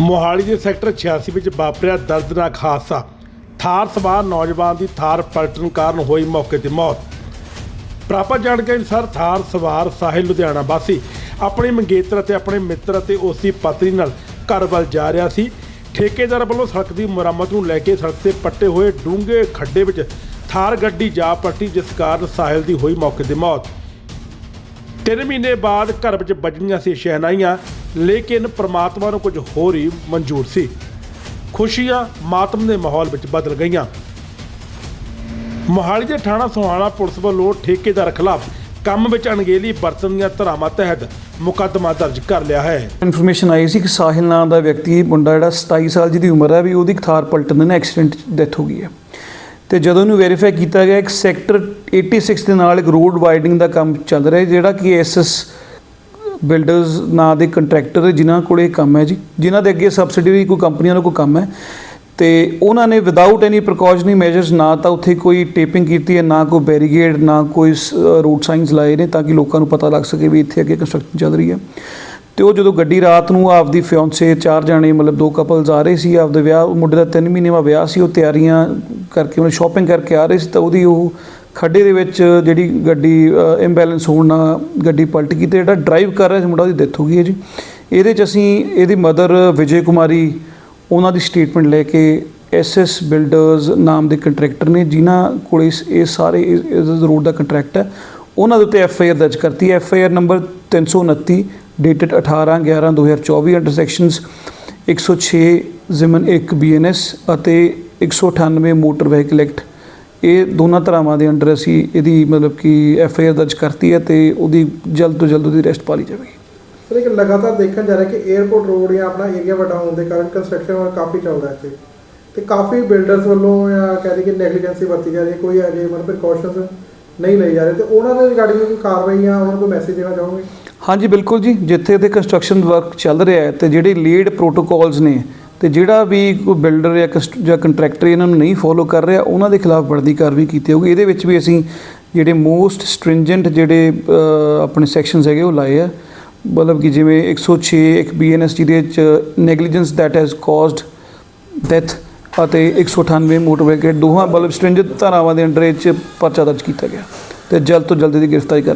ਮੋਹਾਲੀ ਦੇ ਸੈਕਟਰ 86 ਵਿੱਚ ਵਾਪਰਿਆ ਦਰਦਨਾਕ ਹਾਦਸਾ। ਥਾਰ ਸਵਾਰ ਨੌਜਵਾਨ ਦੀ ਥਾਰ ਪਲਟਣ ਕਾਰਨ ਹੋਈ ਮੌਕੇ ਤੇ ਮੌਤ। ਪ੍ਰਾਪਤ ਜਾਣਕਾਰੀ ਅਨੁਸਾਰ ਥਾਰ ਸਵਾਰ ਸਾਹਿਲ ਲੁਧਿਆਣਾ ਵਾਸੀ ਆਪਣੇ ਮੰਗੇਤਰ ਅਤੇ ਆਪਣੇ ਮਿੱਤਰ ਅਤੇ ਉਸ ਦੀ ਪਤਨੀ ਨਾਲ ਘਰ ਵੱਲ ਜਾ ਰਿਹਾ ਸੀ। ਠੇਕੇਦਾਰ ਵੱਲੋਂ ਸੜਕ ਦੀ ਮੁਰੰਮਤ ਨੂੰ ਲੈ ਕੇ ਸੜਕ ਤੇ ਪੱਟੇ ਹੋਏ ਡੂੰਘੇ ਖੱਡੇ ਵਿੱਚ ਥਾਰ ਗੱਡੀ ਜਾ ਪਲਟੀ, ਜਿਸ ਕਾਰਨ ਸਾਹਿਲ ਦੀ ਹੋਈ ਮੌਕੇ ਤੇ ਮੌਤ। ਤਿੰਨ ਮਹੀਨੇ ਬਾਅਦ ਘਰ ਵਿੱਚ ਵੱਜਣੀਆਂ ਸੀ ਸ਼ਹਿਨਾਈਆਂ। ਲੇਕਿਨ ਪ੍ਰਮਾਤਮਾ ਨੂੰ ਕੁਝ ਹੋਰ ਹੀ ਮਨਜ਼ੂਰ ਸੀ। ਖੁਸ਼ੀਆਂ ਮਾਤਮ ਦੇ ਮਾਹੌਲ ਵਿੱਚ ਬਦਲ ਗਈਆਂ। ਮੋਹਾਲੀ ਦੇ ਥਾਣਾ ਸੋਹਾਣਾ ਪੁਲਿਸ ਵੱਲੋਂ ਠੇਕੇਦਾਰ ਖਿਲਾਫ ਕੰਮ ਵਿੱਚ ਅਣਗਹਿਲੀ ਵਰਤਨ ਦੀਆਂ ਧਾਰਾਵਾਂ ਤਹਿਤ ਮੁਕੱਦਮਾ ਦਰਜ ਕਰ ਲਿਆ ਹੈ। ਇਨਫੋਰਮੇਸ਼ਨ ਆਈ ਸੀ ਕਿ ਸਾਹਿਲ ਨਾਮ ਦਾ ਵਿਅਕਤੀ, ਮੁੰਡਾ ਜਿਹੜਾ 27 ਸਾਲ ਜਿਹਦੀ ਉਮਰ ਹੈ ਵੀ ਉਹਦੀ ਥਾਰ ਪਲਟਣ ਦੇ ਨਾਲ ਐਕਸੀਡੈਂਟ ਡੈਥ ਹੋ ਗਈ ਹੈ। ਤੇ ਜਦੋਂ ਇਹਨੂੰ ਵੈਰੀਫਾਈ ਕੀਤਾ ਗਿਆ, ਇੱਕ ਸੈਕਟਰ 86 ਦੇ ਨਾਲ ਇੱਕ ਰੋਡ ਵਾਈਡਿੰਗ ਦਾ ਕੰਮ ਚੱਲ ਰਿਹਾ ਜਿਹੜਾ ਕਿ ਐਸਐਸ ਬਿਲਡਰਸ ਨਾਂ ਦੇ ਕੰਟਰੈਕਟਰ ਜਿਨ੍ਹਾਂ ਕੋਲ ਇਹ ਕੰਮ ਹੈ ਜੀ, ਜਿਨ੍ਹਾਂ ਦੇ ਅੱਗੇ ਸਬਸਿਡੀ ਕੋਈ ਕੰਪਨੀਆਂ ਦਾ ਕੋਈ ਕੰਮ ਹੈ, ਤੇ ਉਹਨਾਂ ਨੇ ਵਿਦਆਊਟ ਐਨੀ ਪ੍ਰੀਕਾਸ਼ਨਰੀ ਮੈਜਰਸ ਨਾ ਤਾਂ ਉੱਥੇ ਕੋਈ ਟੇਪਿੰਗ ਕੀਤੀ ਹੈ, ਨਾ ਕੋਈ ਬੈਰੀਗੇਡ ਨਾ ਕੋਈ ਰੋਡ ਸਾਈਨਸ ਲਾਏ ਨੇ ਤਾਂ ਕਿ ਲੋਕਾਂ ਨੂੰ ਪਤਾ ਲੱਗ ਸਕੇ ਵੀ ਇੱਥੇ ਅੱਗੇ ਕੰਸਟਰਕਸ਼ਨ ਚੱਲ ਰਹੀ ਹੈ। ਤੇ ਉਹ ਜਦੋਂ ਗੱਡੀ ਰਾਤ ਨੂੰ ਆਪਦੀ ਫਿਓਂਸੇ ਚਾਰ ਜਾਣੇ ਮਤਲਬ ਦੋ ਕਪਲਸ ਆ ਰਹੇ ਸੀ, ਆਪਦੇ ਵਿਆਹ ਮੁੰਡੇ ਦਾ 3 ਮਹੀਨੇ ਦਾ ਵਿਆਹ ਸੀ, ਉਹ ਤਿਆਰੀਆਂ ਕਰਕੇ ਉਹਨੇ ਸ਼ਾਪਿੰਗ ਕਰਕੇ ਆ ਰਹੇ ਸੀ, ਤਾਂ ਉਹਦੀ ਉਹ ਖੱਡੇ ਦੇ ਵਿੱਚ ਜਿਹੜੀ ਗੱਡੀ ਇੰਬੈਲੈਂਸ ਹੋਣ ਨਾਲ ਗੱਡੀ ਪਲਟ ਗਈ ਤੇ ਜਿਹੜਾ ਡਰਾਈਵ ਕਰ ਰਿਹਾ ਸੀ ਮੁੰਡਾ ਉਹਦੀ ਡੈਥ ਹੋ ਗਈ ਹੈ ਜੀ। ਇਹਦੇ ਚ ਅਸੀਂ ਇਹਦੀ ਮਦਰ ਵਿਜੇ ਕੁਮਾਰੀ, ਉਹਨਾਂ ਦੀ ਸਟੇਟਮੈਂਟ ਲੈ ਕੇ ਐਸਐਸ ਬਿਲਡਰਸ ਨਾਮ ਦੇ ਕੰਟਰੈਕਟਰ ਨੇ, ਜਿਨ੍ਹਾਂ ਕੋਲ ਇਸ, ਇਹ ਸਾਰੇ ਇਸ ਰੋਡ ਦਾ ਕੰਟਰੈਕਟ ਹੈ, ਉਹਨਾਂ ਦੇ ਉੱਤੇ ਐਫ ਆਈ ਆਰ ਦਰਜ ਕਰਤੀ ਹੈ। I R number 329 dated 18 11 2024 under sections 106 ਜ਼ਿਮਨ 1 ਬੀਐਨਐਸ ਅਤੇ 198 ਮੋਟਰ ਵਹੀਕਲ ਐਕਟ ਇਹ ਦੋਨਾਂ ਧਾਰਾਵਾਂ ਦੇ ਅੰਡਰ ਅਸੀਂ ਇਹਦੀ ਮਤਲਬ ਕਿ ਐਫ ਆਈ ਆਰ ਦਰਜ ਕਰਤੀ ਹੈ ਤੇ ਉਹਦੀ ਜਲਦ ਤੋਂ ਜਲਦ ਉਹਦੀ ਅਰੈਸਟ ਪਾ ਲਈ ਜਾਵੇਗੀ। ਸਰ ਇੱਕ ਲਗਾਤਾਰ ਦੇਖਣ ਜਾ ਰਿਹਾ ਕਿ 에어ਪੋਰਟ ਰੋਡ ਜਾਂ ਆਪਣਾ ਏਰੀਆ ਵੱਡਾ ਹੋਣ ਦੇ ਕਾਰਨ ਕੰਸਟਰਕਸ਼ਨ ਵਰਕ ਕਾਫੀ ਚੱਲਦਾ ਹੈ ਇੱਥੇ। ਤੇ ਕਾਫੀ ਬਿਲਡਰਸ ਵੱਲੋਂ ਜਾਂ ਕਹਿ ਲਈਏ ਕਿ ਨੈਗਲੀਜੈਂਸੀ ਵਰਤੀ ਜਾ ਰਹੀ ਹੈ ਕੋਈ ਅਜੇ ਮਤਲਬ ਪ੍ਰੀਕਾਸ਼ਨਸ ਨਹੀਂ ਲਈ ਜਾ ਰਹੇ। ਤੇ ਉਹਨਾਂ ਦੇ ਰਿਗਾਰਡਿੰਗ ਕੋਈ ਕਾਰਵਾਈ ਜਾਂ ਉਹਨਾਂ ਨੂੰ ਕੋਈ ਮੈਸੇਜ ਦੇਣਾ ਚਾਹੋਗੇ? ਹਾਂਜੀ ਬਿਲਕੁਲ ਜੀ। ਜਿੱਥੇ ਤੇ ਕੰਸਟਰਕਸ਼ਨ ਵਰਕ ਚੱਲ ਰਿਹਾ ਹੈ ਤੇ ਜਿਹੜੇ ਲੀਡ ਪ੍ਰੋਟੋਕਾਲਸ ਨੇ ਤੇ ਜਿਹੜਾ ਵੀ ਕੋਈ ਬਿਲਡਰ ਜਾਂ ਕਸਟ- ਜਾਂ ਕੰਟਰੈਕਟਰ ਇਹਨਾਂ ਨੂੰ ਨਹੀਂ ਫੋਲੋ ਕਰ ਰਿਹਾ, ਉਹਨਾਂ ਦੇ ਖਿਲਾਫ ਬਣਦੀ ਕਾਰਵਾਈ ਕੀਤੀ ਹੋਊਗੀ। ਇਹਦੇ ਵਿੱਚ ਵੀ ਅਸੀਂ ਜਿਹੜੇ ਮੋਸਟ ਸਟ੍ਰਿੰਜੈਂਟ ਜਿਹੜੇ ਆਪਣੇ ਸੈਕਸ਼ਨਸ ਹੈਗੇ ਉਹ ਲਾਏ ਆ। ਮਤਲਬ ਕਿ ਜਿਵੇਂ 106 ਇੱਕ ਬੀਐਨਐਸ ਦੇ ਵਿੱਚ negligence that has caused death ਅਤੇ 198 ਮੋਟਰ ਵਹੀਕਲ ਦੋਹਾਂ ਮਤਲਬ ਸਟ੍ਰਿੰਜੈਂਟ ਧਾਰਾਵਾਂ ਦੇ ਅੰਡਰ ਇਹ 'ਚ ਪਰਚਾ ਦਰਜ ਕੀਤਾ ਗਿਆ। ਤੇ ਜਲਦ ਤੋਂ ਜਲਦ ਦੀ ਗ੍ਰਿਫਤਾਰੀ ਕਰ